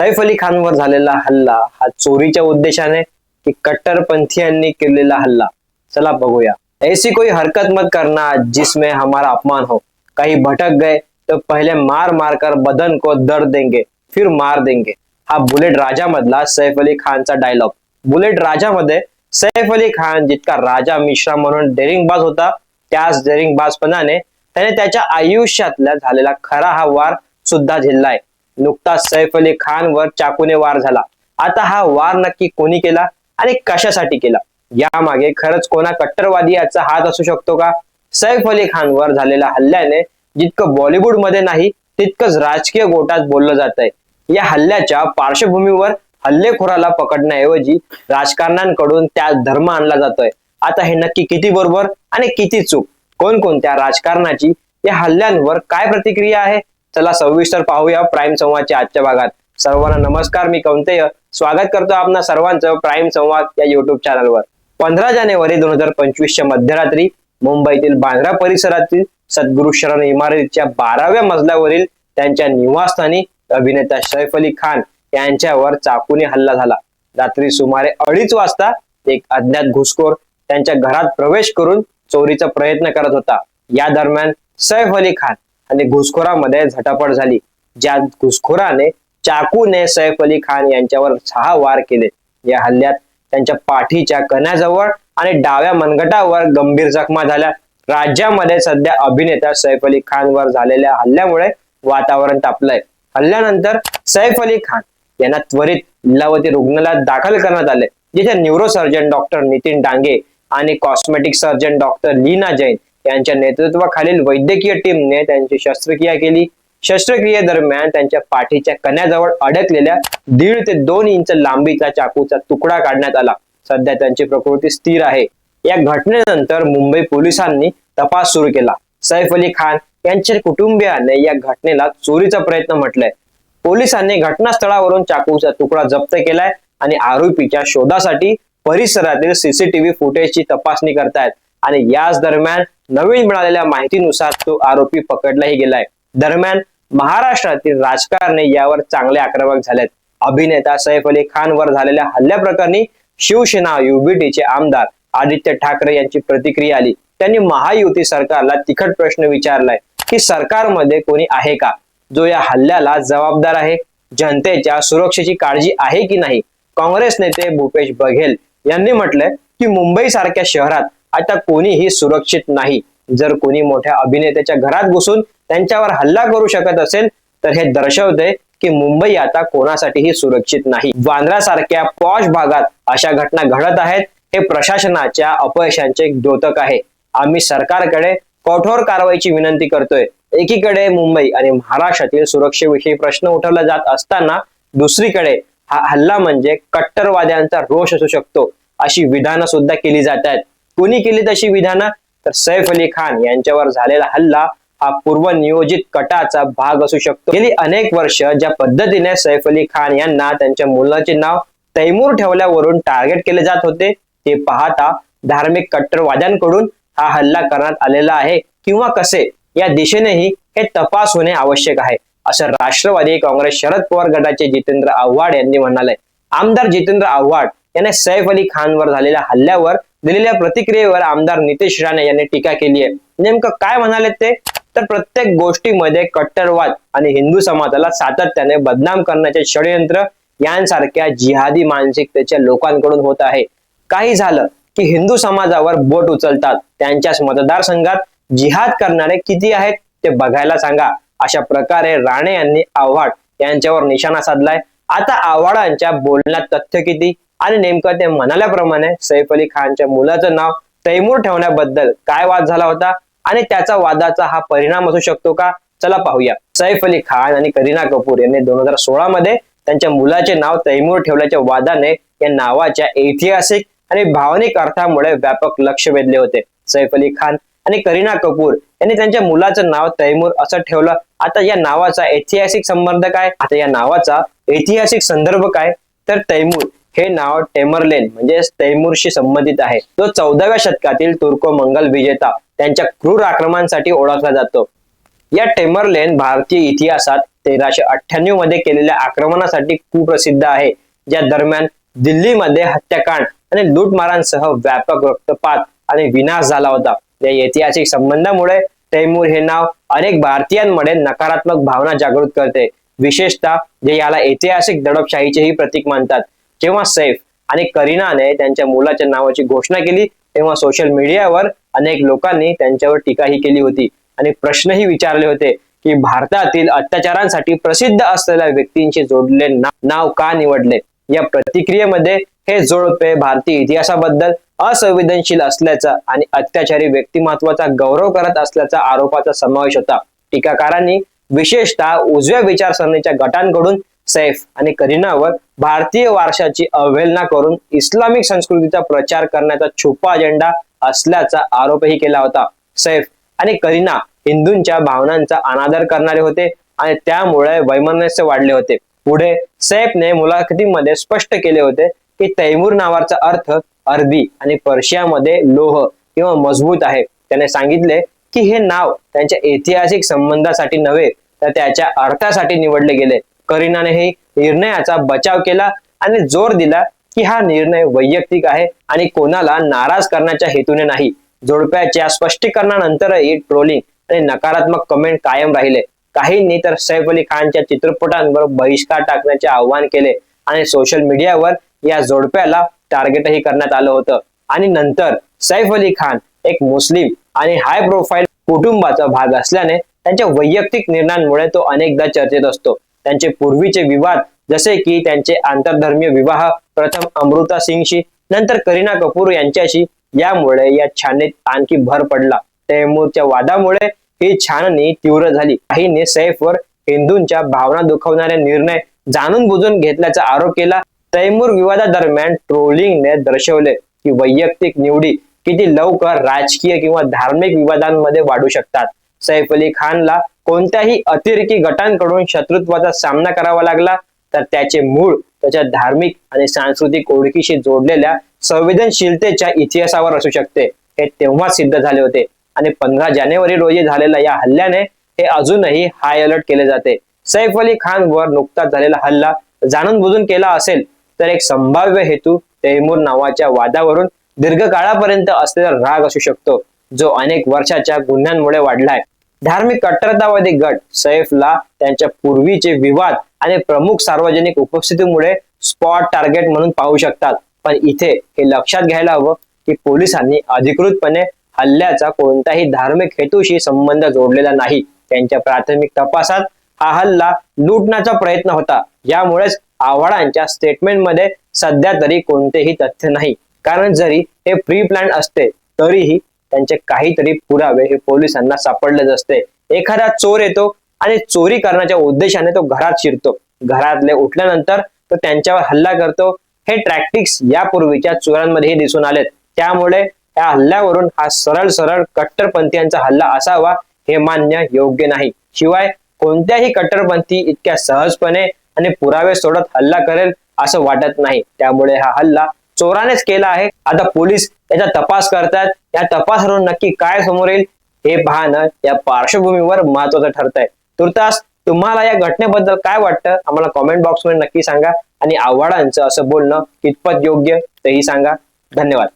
सैफ अली खानवर झालेला हल्ला हा चोरीच्या उद्देशाने की कट्टरपंथीयांनी केलेला हल्ला. चला बघूया. ऐसी कोई हरकत मत करना जिसमें हमारा अपमान हो. काही भटक गए तर पहिले मार मार कर बदन को दर देंगे फिर मार देंगे. हा बुलेट राजा मधला सैफ अली खानचा डायलॉग बुलेट राजा मध्ये सैफ अली खान जितका राजा मिश्रा म्हणून डेरिंगबाज होता त्याच डेरिंगबाजपणाने त्याने त्याच्या आयुष्यातला झालेला खरा हा वार सुद्धा झेललाय. नुकताच सैफ अली खान वर चाकूने वार झाला. आता हा वार नक्की कोणी केला आणि कशासाठी केला? यामागे खरंच कोणा कट्टरवादी याचा हात असू शकतो का? सैफ अली खानवर झालेल्या हल्ल्याने जितकं बॉलिवूडमध्ये नाही तितकंच राजकीय गोटात बोललं जात आहे या हल्ल्याच्या पार्श्वभूमीवर हल्लेखोराला पकडण्याऐवजी राजकारण्यांकडून त्या धर्म आणला जातोय. आता हे नक्की किती बरोबर आणि किती चूक? कोणकोणत्या राजकारणाची या हल्ल्यांवर काय प्रतिक्रिया आहे? चला सविस्तर पाहूया प्राईम संवादच्या आजच्या भागात. सर्वांना नमस्कार मी कौंतेय. स्वागत करतो आपणा सर्वांचं प्राईम संवाद या युट्यूब चॅनलवर पंधरा जानेवारी दोन हजार पंचवीसच्या मध्यरात्री मुंबईतील बांद्रा परिसरातील सद्गुरु शरण इमारतीच्या बाराव्या मजल्यावरील त्यांच्या निवासस्थानी अभिनेता सैफ अली खान यांच्यावर चाकूने हल्ला झाला. रात्री सुमारे अडीच वाजता एक अज्ञात घुसखोर त्यांच्या घरात प्रवेश करून चोरीचा प्रयत्न करत होता. या दरम्यान सैफ अली खान आणि घुसखोरामध्ये झटापट झाली. ज्या घुसखोराने चाकूने सैफ अली खान यांच्यावर सहा वार केले. या हल्ल्यात त्यांच्या पाठीच्या कण्याजवळ आणि डाव्या मनगटावर गंभीर जखमा झाल्या. राज्यामध्ये सध्या अभिनेता सैफ अली खानवर झालेल्या हल्ल्यामुळे वातावरण तापलंय. हल्ल्यानंतर सैफ अली खान यांना त्वरित लीलावती रुग्णालयात दाखल करण्यात आले जिथे न्यूरोसर्जन डॉक्टर नितीन डांगे आणि cosmetic surgeon doctor Leena Jain यांच्या नेतृत्वाखालील वैद्यकीय टीमने त्यांची शस्त्रक्रिया केली. शस्त्रक्रियेदरम्यान त्यांच्या पाठीच्या कण्याजवळ अडकलेल्या दीड ते दोन इंच लांबीचा चाकूचा तुकडा काढण्यात आला. सध्या त्यांची प्रकृती स्थिर आहे. या घटनेनंतर मुंबई पोलिसांनी तपास सुरू केला. सैफ अली खान यांच्या कुटुंबियाने या घटनेला चोरीचा प्रयत्न म्हटलंय. पोलिसांनी घटनास्थळावरून चाकूचा तुकडा जप्त केलाय आणि आरोपीच्या शोधासाठी परिसरातील सीसीटीव्ही फुटेजची तपासणी करतायत. आणि याच दरम्यान नवीन मिळालेल्या माहितीनुसार तो आरोपी पकडलाही गेलाय. दरम्यान महाराष्ट्रातील राजकारणे यावर चांगले आक्रमक झालेत. अभिनेता सैफ अली खान वर झालेल्या हल्ल्याप्रकरणी शिवसेना युबीटीचे आमदार आदित्य ठाकरे यांची प्रतिक्रिया आली. त्यांनी महायुती सरकारला तिखट प्रश्न विचारलाय की सरकारमध्ये कोणी आहे का? जो या हल्ल्याला जबाबदार आहे? जनतेच्या सुरक्षेची काळजी आहे की नाही? काँग्रेस नेते भूपेश बघेल यांनी म्हटलंय की मुंबई सारख्या शहरात आता कोणीही सुरक्षित नाही. जर कोणी मोठ्या अभिनेत्याच्या घरात घुसून त्यांच्यावर हल्ला करू शकत असेल तर हे दर्शवते की मुंबई आता कोणासाठीही सुरक्षित नाही. वांद्रासारख्या पॉश भागात अशा घटना घडत आहेत हे प्रशासनाच्या अपयशांचे द्योतक आहे. आम्ही सरकारकडे कठोर कारवाईची विनंती करतोय. एकीकडे मुंबई आणि महाराष्ट्रातील सुरक्षेविषयी प्रश्न उठवला जात असताना दुसरीकडे हा हल्ला म्हणजे कट्टरवाद्यांचा रोष असू शकतो अशी विधानं सुद्धा केली जात आहेत. कोणी केली तशी विधानं? तर सैफ अली खान यांच्यावर झालेला हल्ला हा पूर्वनियोजित कटाचा भाग असू शकतो. गेली अनेक वर्ष ज्या पद्धतीने सैफ अली खान यांना त्यांच्या मुलाचे नाव तैमूर ठेवल्यावरून टार्गेट केले जात होते ते पाहता धार्मिक कट्टरवाद्यांकडून हा हल्ला करण्यात आलेला आहे किंवा कसे? या दिशेनेही हे तपास होणे आवश्यक आहे असं राष्ट्रवादी काँग्रेस शरद पवार गटाचे जितेंद्र आव्हाड यांनी म्हणाले. आमदार जितेंद्र आव्हाड याने सैफ अली खानवर झालेल्या हल्ल्यावर दिलेल्या प्रतिक्रियेवर आमदार नितेश राणे यांनी टीका केली आहे नेमकं काय म्हणाले ते? तर प्रत्येक गोष्टीमध्ये कट्टरवाद आणि हिंदू समाजाला सातत्याने बदनाम करण्याचे षडयंत्र यांसारख्या जिहादी मानसिकतेच्या लोकांकडून होत आहे. काही झालं की हिंदू समाजावर बोट उचलतात. त्यांच्याच मतदारसंघात जिहाद करणारे किती आहेत ते बघायला सांगा. अशा प्रकारे राणे यांनी आव्हाड यांच्यावर निशाणा साधलाय. आता आव्हाडांच्या बोलण्यात तथ्य किती? आणि नेमकं ते म्हणाल्याप्रमाणे सैफ अली खानच्या मुलाचं नाव तैमूर ठेवण्याबद्दल काय वाद झाला होता? आणि त्याचा वादाचा हा परिणाम असू शकतो का? चला पाहूया. सैफ अली खान आणि करीना कपूर यांनी दोन हजार सोळा मध्ये त्यांच्या मुलाचे नाव तैमूर ठेवल्याच्या वादाने या नावाच्या ऐतिहासिक आणि भावनिक अर्थामुळे व्यापक लक्ष वेधले होते. सैफ अली खान आणि करीना कपूर यांनी त्यांच्या मुलाचं नाव तैमूर असं ठेवलं. आता या नावाचा ऐतिहासिक संबंध काय? आता या नावाचा ऐतिहासिक संदर्भ काय? तर तैमूर हे नाव टेमरलेन म्हणजे तैमूरशी संबंधित आहे. तो चौदाव्या शतकातील तुर्को मंगल विजेता त्यांच्या क्रूर आक्रमणासाठी ओळखला जातो. या टेमरलेन भारतीय इतिहासात तेराशे अठ्ठ्याण्णवमध्ये केलेल्या आक्रमणासाठी कुप्रसिद्ध आहे. ज्या दरम्यान दिल्लीमध्ये हत्याकांड आणि लूटमारांसह व्यापक रक्तपात आणि विनाश झाला होता. या ऐतिहासिक संबंधामुळे तैमूर हे नाव अनेक भारतीयांमध्ये नकारात्मक भावना जागृत करते. विशेषतः जे याला ऐतिहासिक दडपशाहीचेही प्रतीक मानतात. जेव्हा सैफ आणि करीनाने त्यांच्या मुलाच्या नावाची घोषणा केली. तेव्हा सोशल मीडियावर अनेक लोकांनी त्यांच्यावर टीकाही केली होती. आणि प्रश्नही विचारले होते की भारतातील अत्याचारांसाठी प्रसिद्ध असलेल्या व्यक्तींशी जोडले नाव का निवडले? या प्रतिक्रियेमध्ये हे जोडपे भारतीय इतिहासाबद्दल असंवेदनशील असल्याचा आणि अत्याचारी व्यक्तिमत्वाचा गौरव करत असल्याचा आरोपाचा समावेश होता. टीकाकारांनी विशेषतः उजव्या विचारसरणीच्या गटांकडून सैफ आणि करीनावर भारतीय वारशाची अवहेलना करून इस्लामिक संस्कृतीचा प्रचार करण्याचा छुपा अजेंडा असल्याचा आरोपही केला होता. सैफ आणि करीना हिंदूंच्या भावनांचा अनादर करणारे होते आणि त्यामुळे वैमनस्य वाढले होते. पुढे सैफने मुलाखतीमध्ये स्पष्ट केले होते की तैमूर नावाचा अर्थ अरबी आणि पर्शियामध्ये लोह किंवा मजबूत आहे. त्याने सांगितले की हे नाव त्यांच्या ऐतिहासिक संबंधासाठी नव्हे तर त्याच्या अर्थासाठी निवडले गेले. करीनाने ही निर्णयाचा बचाव केला आणि जोर दिला की हा निर्णय वैयक्तिक आहे आणि कोणाला नाराज करण्याच्या हेतूने नाही. जोडप्याच्या स्पष्टीकरणानंतरही ट्रोलिंग आणि नकारात्मक कमेंट कायम राहिले. काहींनी तर सैफ अली खानच्या चित्रपटांवर बहिष्कार टाकण्याचे आवाहन केले आणि सोशल मीडियावर या जोडप्याला टार्गेटही करण्यात आलं होतं. आणि नंतर सैफ अली खान एक मुस्लिम आणि हाय प्रोफाईल कुटुंबाचा भाग असल्याने त्यांच्या वैयक्तिक निर्णयांमुळे तो अनेकदा चर्चेत असतो. त्यांचे पूर्वीचे विवाद जसे की त्यांचे आंतरधर्मीय विवाह प्रथम अमृता सिंगशी नंतर करीना कपूर यांच्याशी यामुळे या छाननीत आणखी भर पडला. तैमूरच्या वादामुळे ही छाननी तीव्र झाली. काहीने सैफवर हिंदूंच्या भावना दुखवणारे निर्णय जाणून बुजून घेतल्याचा आरोप केला. तैमूर विवादादरम्यान ट्रोलिंगने दर्शवले की वैयक्तिक निवडी किती लवकर राजकीय किंवा धार्मिक विवादांमध्ये वाढू शकतात. सैफ अली खानला कोणत्याही अतिरेकी गटांकडून शत्रुत्वाचा सामना करावा लागला तर त्याचे मूळ त्याच्या धार्मिक आणि सांस्कृतिक ओळखीशी जोडलेल्या संवेदनशीलतेच्या इतिहासावर असू शकते. हे तेव्हा सिद्ध झाले होते आणि पंधरा जानेवारी रोजी झालेल्या या हल्ल्याने हे अजूनही हाय अलर्ट केले जाते. सैफ अली खान वर नुकताच झालेला हल्ला जाणून बुजून केला असेल तर एक संभाव्य हेतू तैमूर नावाच्या वादावरून दीर्घकाळापर्यंत असलेला राग असू शकतो. जो अनेक वर्षाच्या गुन्ह्यांमुळे वाढलाय. धार्मिक कट्टरतावादी गट सैफला त्यांच्या पूर्वीचे विवाद आणि प्रमुख सार्वजनिक उपस्थितीमुळे स्पॉट टार्गेट म्हणून पाहू शकतात. पण इथे हे लक्षात घ्यायला हवं की पोलिसांनी अधिकृतपणे हल्ल्याचा कोणताही धार्मिक हेतूशी संबंध जोडलेला नाही. त्यांच्या प्राथमिक तपासात हा हल्ला लुटण्याचा प्रयत्न होता. यामुळेच आव्हाडांच्या स्टेटमेंटमध्ये सध्या तरी कोणतेही तथ्य नाही. कारण जरी हे प्री प्लॅन असते तरीही त्यांचे काहीतरी पुरावे हे पोलिसांना सापडलेच असते. एखादा चोर येतो आणि चोरी करण्याच्या उद्देशाने तो घरात शिरतो. घरातले उठल्यानंतर तो त्यांच्यावर हल्ला करतो. हे ट्रॅक्टिक्स यापूर्वीच्या चोरांमध्येही दिसून आलेत. त्यामुळे या हल्ल्यावरून हा सरळ सरळ कट्टरपंथीयांचा हल्ला असावा हे मान्य योग्य नाही. शिवाय कोणत्याही कट्टरपंथी इतक्या सहजपणे आणि पुरावे सोडत हल्ला करेल असं वाटत नाही. त्यामुळे हा हल्ला चोरानेच केला आहे. आता पोलीस याचा तपास करतात या तपासावरून नक्की काय समोर येईल हे पाहणं या पार्श्वभूमीवर महत्वाचं ठरत आहे तुर्तास तुम्हाला या घटनेबद्दल काय वाटतं? आम्हाला कॉमेंट बॉक्समध्ये नक्की सांगा. आणि आव्हाडांचं असं बोलणं कितपत योग्य तेही सांगा. धन्यवाद.